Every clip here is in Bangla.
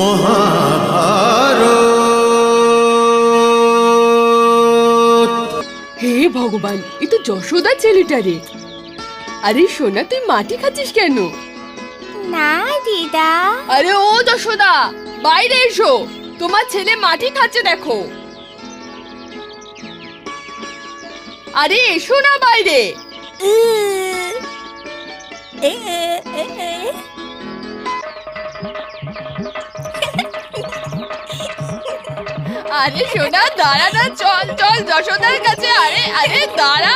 মহাভারত। হে ভগবান এ তো যশোদা ছেলেটা রে। আরে সোনা তুই মাটি খাচ্ছিস কেন? না দিদা। আরে ও যশোদা বাইরে এসো। তোমার ছেলে মাটি খাচ্ছে দেখো। আরে এসো না বাইরে। আরে সোনা দাঁড়া না, চল চল, যশোদার কাছে, আরে আরে, দাঁড়া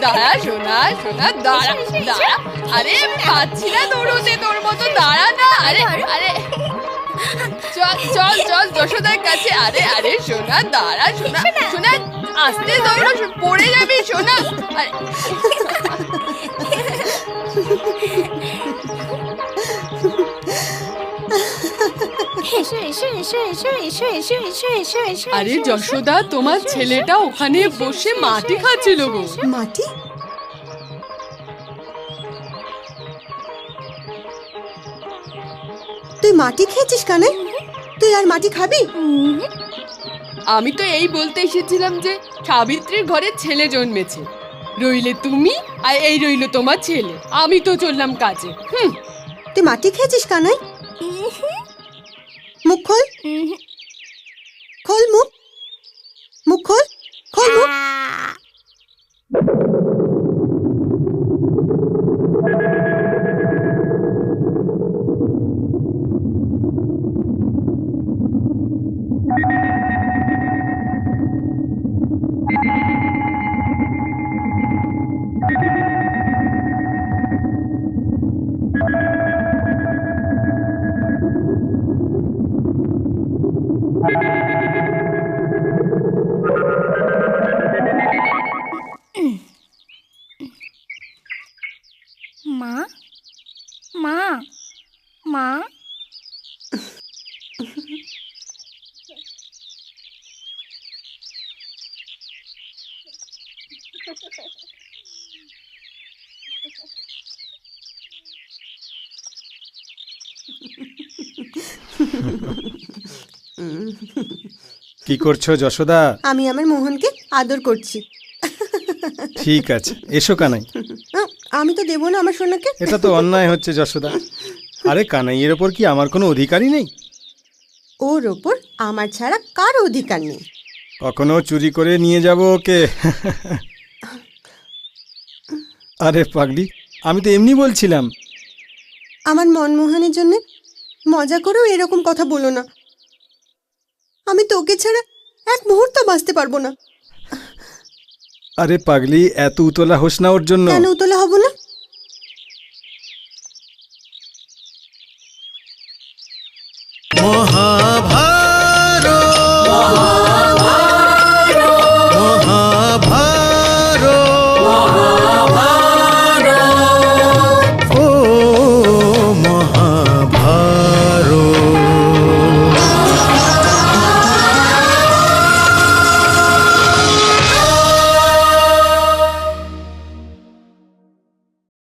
দাঁড়া সোনা সোনা, দাঁড়া দাঁড়া, আরে, পাচ্ছি না দৌড়তে, তোর মতো দাঁড়া না, আরে আরে, চল চল চল, যশোদার কাছে, আরে আরে, সোনা, দাঁড়া, সোনা সোনা, আস্তে দৌড়ো পড়ে যাবি, সোনা, আরে। আরে। যশোদা তোমার ছেলেটা ওখানে বসে মাটি খাচ্ছিল গো। মাটি? তুই মাটি খেয়েছিস কানে? তুই আর মাটি খাবি? আমি তো এই বলতে এসেছিলাম যে সাবিত্রীর ঘরে ছেলে জন্মেছে। রইলে তুমি আর এই রইল তোমার ছেলে। আমি তো চললাম কাজে। হুম। তুই মাটি খেয়েছিস কানাই মুখ খোল। মা মা মা Ha ha ha. কি করছ যশোদা? আমি আমার মোহনকে আদর করছি। ঠিক আছে এসো কানাই। আমি তো দেবো না আমার সোনাকে। এটা তো অন্যায় হচ্ছে যশোদা। আরে কানাইয়ের ওপর কি আমার কোনো অধিকারই নেই? ওর ওপর আমার ছাড়া কারও অধিকার নেই। কখনো চুরি করে নিয়ে যাব ওকে। আরে পাগলি আমি তো এমনি বলছিলাম। আমার মনমোহনের জন্য মজা করেও এরকম কথা বলো না। আমি তোকে ছাড়া এক মুহূর্ত বাঁচতে পারব না। আরে পাগলি এত উতলা হোস না ওর জন্য। কেন উতলা হব না? মহাভারত